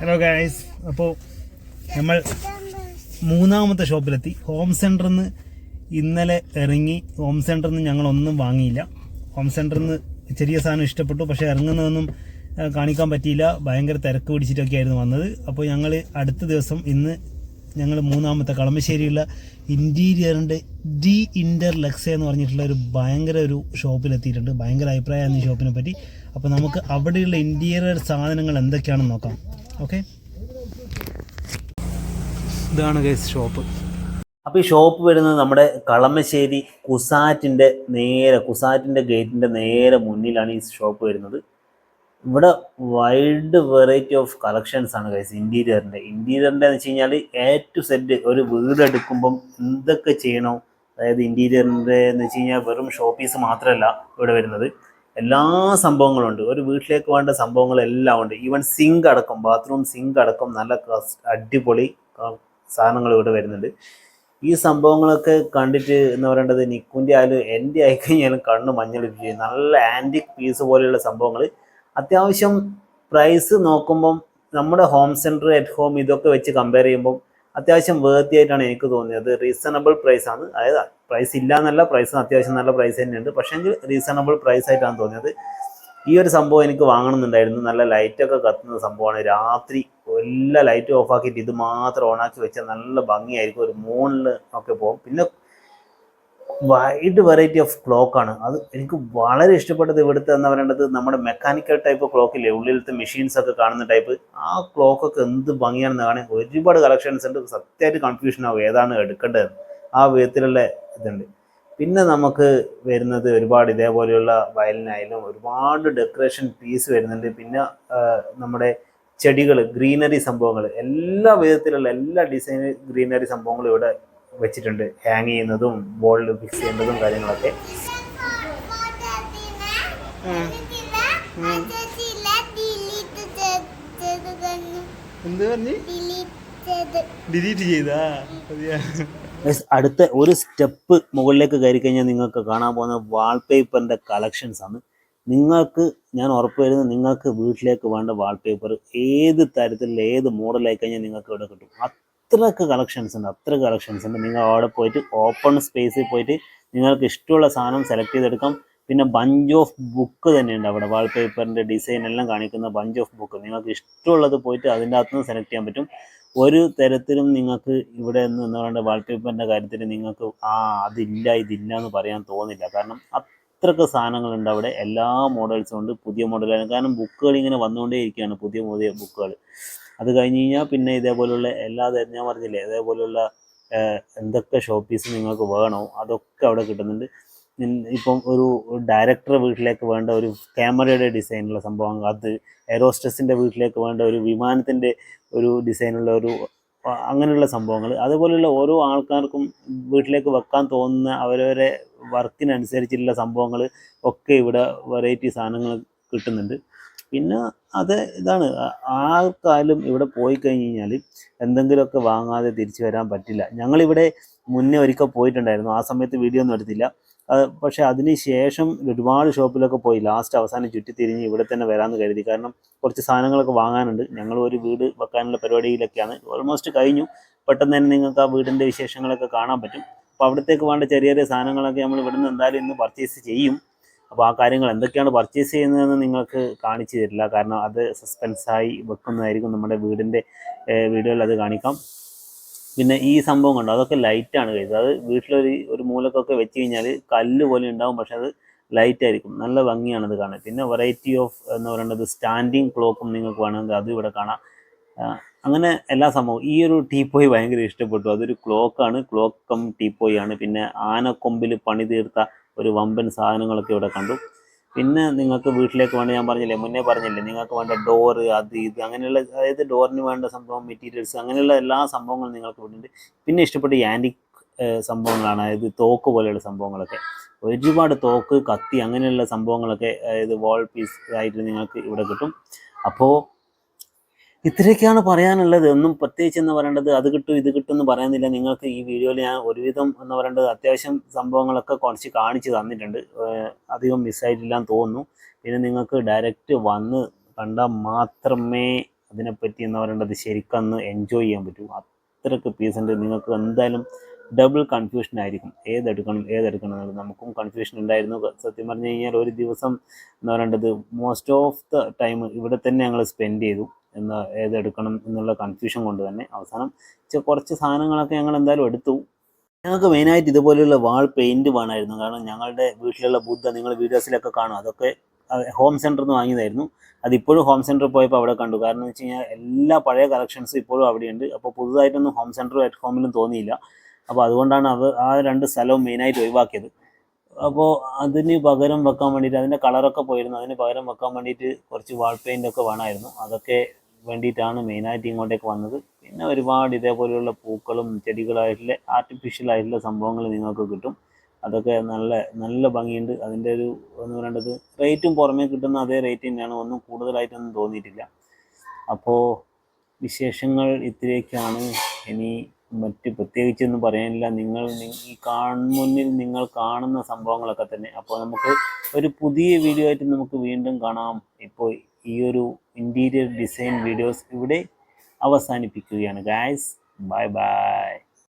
Hello guys അപ്പോൾ നമ്മൾ മൂന്നാമത്തെ ഷോപ്പിലെത്തി. ഹോം സെന്ററിൽ നിന്ന് ഇന്നലെ ഇറങ്ങി ഹോം സെന്ററിൽ നിന്ന് ഞങ്ങളൊന്നും വാങ്ങിയില്ല. ഹോം സെന്ററിൽ നിന്ന് ചെറിയ സാധനം ഇഷ്ടപ്പെട്ടു പക്ഷേ ഇറങ്ങുന്നതൊന്നും കാണിക്കാൻ പറ്റിയില്ല. ഭയങ്കര തിരക്ക് പിടിച്ചിട്ടൊക്കെ ആയിരുന്നു വന്നത്. അപ്പോൾ ഞങ്ങൾ അടുത്ത ദിവസം ഇന്ന് ഞങ്ങൾ മൂന്നാമത്തെ കളമശ്ശേരിയുള്ള ഇന്റീരിയറിന്റെ ഡി ഇന്റർ ലെക്സ എന്ന് പറഞ്ഞിട്ടുള്ള ഒരു ഭയങ്കര ഒരു ഷോപ്പിലെത്തിയിട്ടുണ്ട്. ഭയങ്കര അഭിപ്രായമാണ് ഈ ഷോപ്പിനെ പറ്റി. അപ്പോൾ നമുക്ക് അവിടെയുള്ള ഇന്റീരിയർ സാധനങ്ങൾ എന്തൊക്കെയാണെന്ന് നോക്കാം. ഓക്കെ? ഇതാണ് ഗൈസ് ഷോപ്പ്. അപ്പോൾ ഈ ഷോപ്പ് വരുന്നത് നമ്മുടെ കളമശ്ശേരി കുസാറ്റിന്റെ നേരെ കുസാറ്റിന്റെ ഗേറ്റിന്റെ നേരെ മുന്നിലാണ് ഈ ഷോപ്പ് വരുന്നത്. ഇവിടെ വൈഡ് വെറൈറ്റി ഓഫ് കളക്ഷൻസ് ആണ് ഗൈസ് ഇന്റീരിയറിന്റെ ഇന്റീരിയറിന്റെ എന്ന് വെച്ച് കഴിഞ്ഞാൽ എ ടു സെറ്റ് ഒരു വീട് എടുക്കുമ്പം എന്തൊക്കെ ചെയ്യണോ? അതായത് ഇന്റീരിയറിന്റെ എന്ന് വെച്ച് കഴിഞ്ഞാൽ വെറും ഷോപ്പീസ് മാത്രമല്ല ഇവിടെ വരുന്നത്. എല്ലാ സംഭവങ്ങളും ഉണ്ട്. ഒരു വീട്ടിലേക്ക് വേണ്ട സംഭവങ്ങളെല്ലാം ഉണ്ട്. ഈവൻ സിങ്ക് അടക്കം ബാത്റൂം സിങ്ക് അടക്കം നല്ല അടിപൊളി സാധനങ്ങൾ ഇവിടെ വരുന്നുണ്ട്. ഈ സംഭവങ്ങളൊക്കെ കണ്ടിട്ട് എന്ന് പറയേണ്ടത് നിക്കുന്റെ ആയാലും എന്റെ ആയിക്കഴിഞ്ഞാലും കണ്ണ് മഞ്ഞളിപ്പിക്കും നല്ല ആന്റിക് പീസ് പോലെയുള്ള സംഭവങ്ങൾ അത്യാവശ്യം പ്രൈസ് നോക്കുമ്പം നമ്മുടെ ഹോം സെന്റർ അറ്റ് ഹോം ഇതൊക്കെ വെച്ച് കമ്പയർ ചെയ്യുമ്പം അത്യാവശ്യം വേർത്തി ആയിട്ടാണ് എനിക്ക് തോന്നിയത്. റീസണബിൾ പ്രൈസ് ആണ്. അതായത് പ്രൈസ് ഇല്ല എന്നല്ല പ്രൈസ് അത്യാവശ്യം നല്ല പ്രൈസ് തന്നെയുണ്ട്. പക്ഷേങ്കിൽ റീസണബിൾ പ്രൈസ് ആയിട്ടാണ് തോന്നിയത്. ഈ ഒരു സംഭവം എനിക്ക് വാങ്ങണമെന്നുണ്ടായിരുന്നു. നല്ല ലൈറ്റൊക്കെ കത്തുന്ന സംഭവമാണ്. രാത്രി എല്ലാ ലൈറ്റും ഓഫാക്കിയിട്ട് ഇത് മാത്രം ഓണാക്കി വെച്ചാൽ നല്ല ഭംഗിയായിരിക്കും. ഒരു മൂണിൽ ഒക്കെ പോകും. പിന്നെ വൈഡ് വെറൈറ്റി ഓഫ് ക്ലോക്കാണ് അത് എനിക്ക് വളരെ ഇഷ്ടപ്പെട്ടത് ഇവിടുത്തെ എന്ന് പറയേണ്ടത്? നമ്മുടെ മെക്കാനിക്കൽ ടൈപ്പ് ക്ലോക്കില്ലേ ഉള്ളിലത്തെ മെഷീൻസ് ഒക്കെ കാണുന്ന ടൈപ്പ് ആ ക്ലോക്കൊക്കെ എന്ത് ഭംഗിയാണെന്ന് കാണാൻ ഒരുപാട് കളക്ഷൻസ് ഉണ്ട്. സത്യമായിട്ട് കൺഫ്യൂഷൻ ആവും ഏതാണ് എടുക്കേണ്ടത് ആ വിധത്തിലുള്ള ഇതുണ്ട്. പിന്നെ നമുക്ക് വരുന്നത് ഒരുപാട് ഇതേപോലെയുള്ള വയലിനായാലും ഒരുപാട് ഡെക്കറേഷൻ പീസ് വരുന്നുണ്ട്. പിന്നെ നമ്മുടെ ചെടികൾ ഗ്രീനറി സംഭവങ്ങൾ എല്ലാ വിധത്തിലുള്ള എല്ലാ ഡിസൈൻ ഗ്രീനറി സംഭവങ്ങളും ഇവിടെ വെച്ചിട്ടുണ്ട്. ഹാങ് ചെയ്യുന്നതും ബോളിൽ ഫിക്സ് ചെയ്യുന്നതും കാര്യങ്ങളൊക്കെ. എന്ത് പറഞ്ഞ്? ഡിലീറ്റ് ചെയ്താ? അടുത്ത ഒരു സ്റ്റെപ്പ് മുകളിലേക്ക് കയറി കഴിഞ്ഞാൽ നിങ്ങൾക്ക് കാണാൻ പോകുന്ന വാൾപേപ്പറിന്റെ കളക്ഷൻസ് ആണ്. നിങ്ങൾക്ക് ഞാൻ ഉറപ്പ് വരുന്നത് നിങ്ങൾക്ക് വീട്ടിലേക്ക് വേണ്ട വാൾപേപ്പർ ഏത് തരത്തിലുള്ള ഏത് മോഡലായി കഴിഞ്ഞാൽ നിങ്ങൾക്ക് ഇവിടെ കിട്ടും. അത്രയ്ക്ക് കളക്ഷൻസ് ഉണ്ട് അത്ര കളക്ഷൻസ് ഉണ്ട്. നിങ്ങൾ അവിടെ പോയിട്ട് ഓപ്പൺ സ്പേസിൽ പോയിട്ട് നിങ്ങൾക്ക് ഇഷ്ടമുള്ള സാധനം സെലക്ട് ചെയ്തെടുക്കാം. പിന്നെ ബഞ്ച് ഓഫ് ബുക്ക് തന്നെയുണ്ട് അവിടെ. വാൾപേപ്പറിന്റെ ഡിസൈൻ എല്ലാം കാണിക്കുന്ന ബഞ്ച് ഓഫ് ബുക്ക് നിങ്ങൾക്ക് ഇഷ്ടമുള്ളത് പോയിട്ട് അതിന്റെ അകത്ത് നിന്ന് സെലക്ട് ചെയ്യാൻ പറ്റും. ഒരു തരത്തിലും നിങ്ങൾക്ക് ഇവിടെ നിന്ന് എന്ന് പറയുന്നത് വാൾപേപ്പറിന്റെ കാര്യത്തിൽ നിങ്ങൾക്ക് ആ അതില്ല ഇതില്ല എന്ന് പറയാൻ തോന്നില്ല. കാരണം അത്രയ്ക്ക് സാധനങ്ങളുണ്ട് അവിടെ. എല്ലാ മോഡൽസും ഉണ്ട്. പുതിയ മോഡലാണ് കാരണം ബുക്കുകൾ ഇങ്ങനെ വന്നുകൊണ്ടേ ഇരിക്കുകയാണ് പുതിയ പുതിയ ബുക്കുകൾ അത് കഴിഞ്ഞ് കഴിഞ്ഞാൽ പിന്നെ ഇതേപോലുള്ള എല്ലാ ഞാൻ പറഞ്ഞില്ലേ ഇതേപോലുള്ള എന്തൊക്കെ ഷോപ്പീസ് നിങ്ങൾക്ക് വേണോ അതൊക്കെ അവിടെ കിട്ടുന്നുണ്ട്. ഇപ്പം ഒരു ഡയറക്ടർ വീട്ടിലേക്ക് വേണ്ട ഒരു ക്യാമറയുടെ ഡിസൈനുള്ള സംഭവം അത് എയറോസ്റ്റസിന്റെ വീട്ടിലേക്ക് വേണ്ട ഒരു വിമാനത്തിന്റെ ഒരു ഡിസൈനുള്ള ഒരു അങ്ങനെയുള്ള സംഭവങ്ങൾ. അതുപോലെയുള്ള ഓരോ ആൾക്കാർക്കും വീട്ടിലേക്ക് വെക്കാൻ തോന്നുന്ന അവരവരെ വർക്കിനനുസരിച്ചുള്ള സംഭവങ്ങൾ ഒക്കെ ഇവിടെ വെറൈറ്റി സാധനങ്ങൾ കിട്ടുന്നുണ്ട്. പിന്നെ അത് ഇതാണ് ആർക്കാലും ഇവിടെ പോയി കഴിഞ്ഞ് കഴിഞ്ഞാൽ എന്തെങ്കിലുമൊക്കെ വാങ്ങാതെ തിരിച്ചു വരാൻ പറ്റില്ല. ഞങ്ങളിവിടെ മുന്നേ ഒരിക്കൽ പോയിട്ടുണ്ടായിരുന്നു ആ സമയത്ത് വീഡിയോ ഒന്നും എടുത്തില്ല. പക്ഷേ അതിന് ശേഷം ഒരുപാട് ഷോപ്പിലൊക്കെ പോയി ലാസ്റ്റ് അവസാനം ചുറ്റിത്തിരിഞ്ഞ് ഇവിടെ തന്നെ വരാമെന്ന് കരുതി. കാരണം കുറച്ച് സാധനങ്ങളൊക്കെ വാങ്ങാനുണ്ട്. ഞങ്ങൾ ഒരു വീട് വെക്കാനുള്ള പരിപാടിയിലൊക്കെയാണ്. ഓൾമോസ്റ്റ് കഴിഞ്ഞു. പെട്ടെന്ന് തന്നെ നിങ്ങൾക്ക് ആ വീടിന്റെ വിശേഷങ്ങളൊക്കെ കാണാൻ പറ്റും. അപ്പോൾ അവിടത്തേക്ക് വേണ്ട ചെറിയ ചെറിയ സാധനങ്ങളൊക്കെ നമ്മൾ ഇവിടുന്ന് എന്തായാലും ഇന്ന് പർച്ചേസ് ചെയ്യും. അപ്പോൾ ആ കാര്യങ്ങൾ എന്തൊക്കെയാണ് പർച്ചേസ് ചെയ്യുന്നതെന്ന് നിങ്ങൾക്ക് കാണിച്ചു തരില്ല. കാരണം അത് സസ്പെൻസായി വെക്കുന്നതായിരിക്കും നമ്മുടെ വീടിന്റെ വീഡിയോയിൽ അത് കാണിക്കാം. പിന്നെ ഈ സംഭവം കണ്ടോ? അതൊക്കെ ലൈറ്റാണ് കഴിച്ചത് അത് വീട്ടിലൊരു ഒരു മൂലക്കൊക്കെ വെച്ച് കഴിഞ്ഞാൽ കല്ല് പോലെ ഉണ്ടാവും. പക്ഷെ അത് ലൈറ്റ് ആയിരിക്കും. നല്ല ഭംഗിയാണ് അത് കാണാൻ. പിന്നെ വെറൈറ്റി ഓഫ് എന്ന് പറയുന്നത് സ്റ്റാൻഡിങ് ക്ലോക്കും നിങ്ങൾക്ക് വേണമെങ്കിൽ അതും ഇവിടെ കാണാം. അങ്ങനെ എല്ലാ സംഭവവും. ഈ ഒരു ടീപ്പോയി ഭയങ്കര ഇഷ്ടപ്പെട്ടു. അതൊരു ക്ലോക്കാണ് ക്ലോക്ക് കം ടീപ്പോയി ആണ്. പിന്നെ ആനക്കൊമ്പിൽ പണി തീർത്ത ഒരു വമ്പൻ സാധനങ്ങളൊക്കെ ഇവിടെ കണ്ടു. പിന്നെ നിങ്ങൾക്ക് വീട്ടിലേക്ക് വേണ്ട ഞാൻ പറഞ്ഞില്ലേ മുന്നേ പറഞ്ഞില്ലേ നിങ്ങൾക്ക് വേണ്ട ഡോറ് അത് ഇത് അങ്ങനെയുള്ള അതായത് ഡോറിന് വേണ്ട സംഭവം മെറ്റീരിയൽസ് അങ്ങനെയുള്ള എല്ലാ സംഭവങ്ങളും നിങ്ങൾക്ക് ഇവിടെ ഉണ്ട്. പിന്നെ ഇഷ്ടപ്പെട്ട ആന്റിക് സംഭവങ്ങളാണ്. അതായത് തോക്ക് പോലെയുള്ള സംഭവങ്ങളൊക്കെ. ഒരുപാട് തോക്ക് കത്തി അങ്ങനെയുള്ള സംഭവങ്ങളൊക്കെ അതായത് വാൾ പീസ് ആയിട്ട് നിങ്ങൾക്ക് ഇവിടെ കിട്ടും. അപ്പോൾ ഇത്രയൊക്കെയാണ് പറയാനുള്ളത്. ഒന്നും പ്രത്യേകിച്ച് എന്ന് പറയേണ്ടത് അത് കിട്ടും ഇത് കിട്ടും എന്ന് പറയുന്നില്ല നിങ്ങൾക്ക് ഈ വീഡിയോയിൽ ഞാൻ ഒരുവിധം എന്ന് പറയേണ്ടത് അത്യാവശ്യം സംഭവങ്ങളൊക്കെ കുറച്ച് കാണിച്ച് തന്നിട്ടുണ്ട്. അധികം മിസ്സായിട്ടില്ല എന്ന് തോന്നുന്നു. പിന്നെ നിങ്ങൾക്ക് ഡയറക്റ്റ് വന്ന് കണ്ടാൽ മാത്രമേ അതിനെപ്പറ്റി എന്ന് പറയേണ്ടത് ശരിക്കൊന്ന് എൻജോയ് ചെയ്യാൻ പറ്റൂ. അത്രയ്ക്ക് പീസ് ഉണ്ട്. നിങ്ങൾക്ക് എന്തായാലും ഡബിൾ കൺഫ്യൂഷൻ ആയിരിക്കും. ഏതെടുക്കണം ഏതെടുക്കണം നമുക്കും കൺഫ്യൂഷൻ ഉണ്ടായിരുന്നു. സത്യം പറഞ്ഞു കഴിഞ്ഞാൽ ഒരു ദിവസം എന്ന് പറയേണ്ടത് മോസ്റ്റ് ഓഫ് ദ ടൈം ഇവിടെ തന്നെ ഞങ്ങൾ സ്പെൻഡ് ചെയ്തു. എന്താ ഏതെടുക്കണം എന്നുള്ള കൺഫ്യൂഷൻ കൊണ്ട് തന്നെ അവസാനം കുറച്ച് സാധനങ്ങളൊക്കെ ഞങ്ങൾ എന്തായാലും എടുത്തു. ഞങ്ങൾക്ക് മെയിനായിട്ട് ഇതുപോലെയുള്ള വാൾ പെയിന്റ് വേണമായിരുന്നു. കാരണം ഞങ്ങളുടെ വീട്ടിലുള്ള ബുദ്ധ നിങ്ങൾ വീഡിയോസിലൊക്കെ കാണും. അതൊക്കെ ഹോം സെന്ററിൽ നിന്ന് വാങ്ങിയതായിരുന്നു. അതിപ്പോഴും ഹോം സെന്ററിൽ പോയപ്പോൾ അവിടെ കണ്ടു. കാരണം എന്ന് വെച്ച് കഴിഞ്ഞാൽ എല്ലാ പഴയ കളക്ഷൻസ് ഇപ്പോഴും അവിടെയുണ്ട്. അപ്പോൾ പുതുതായിട്ടൊന്നും ഹോം സെന്ററും അറ്റ് ഹോമിലും തോന്നിയില്ല. അപ്പോൾ അതുകൊണ്ടാണ് അത് ആ രണ്ട് സ്ഥലവും മെയിനായിട്ട് ഒഴിവാക്കിയത്. അപ്പോൾ അതിന് പകരം വെക്കാൻ വേണ്ടിയിട്ട് അതിന്റെ കളറൊക്കെ പോയിരുന്നു. അതിന് പകരം വെക്കാൻ വേണ്ടിയിട്ട് കുറച്ച് വാൾ പെയിന്റൊക്കെ വേണമായിരുന്നു. അതൊക്കെ വേണ്ടിയിട്ടാണ് മെയിനായിട്ട് ഇങ്ങോട്ടേക്ക് വന്നത്. പിന്നെ ഒരുപാട് ഇതേപോലെയുള്ള പൂക്കളും ചെടികളായിട്ടുള്ള ആർട്ടിഫിഷ്യൽ ആയിട്ടുള്ള സംഭവങ്ങൾ നിങ്ങൾക്ക് കിട്ടും. അതൊക്കെ നല്ല നല്ല ഭംഗിയുണ്ട്. അതിന്റെ ഒരു എന്ന് പറയേണ്ടത് റേറ്റും പുറമേ കിട്ടുന്ന അതേ റേറ്റ് തന്നെയാണ്. ഒന്നും കൂടുതലായിട്ടൊന്നും തോന്നിയിട്ടില്ല. അപ്പോൾ വിശേഷങ്ങൾ ഇത്രയൊക്കെയാണ്. ഇനി മറ്റ് പ്രത്യേകിച്ചൊന്നും പറയാനില്ല. നിങ്ങൾ ഈ മുന്നിൽ നിങ്ങൾ കാണുന്ന സംഭവങ്ങളൊക്കെ തന്നെ. അപ്പോൾ നമുക്ക് ഒരു പുതിയ വീഡിയോ ആയിട്ട് നമുക്ക് വീണ്ടും കാണാം. ഇപ്പോൾ ഈ ഒരു ഇന്റീരിയർ ഡിസൈൻ വീഡിയോസ് ഇവിടെ അവസാനിപ്പിക്കുകയാണ്. Guys bye bye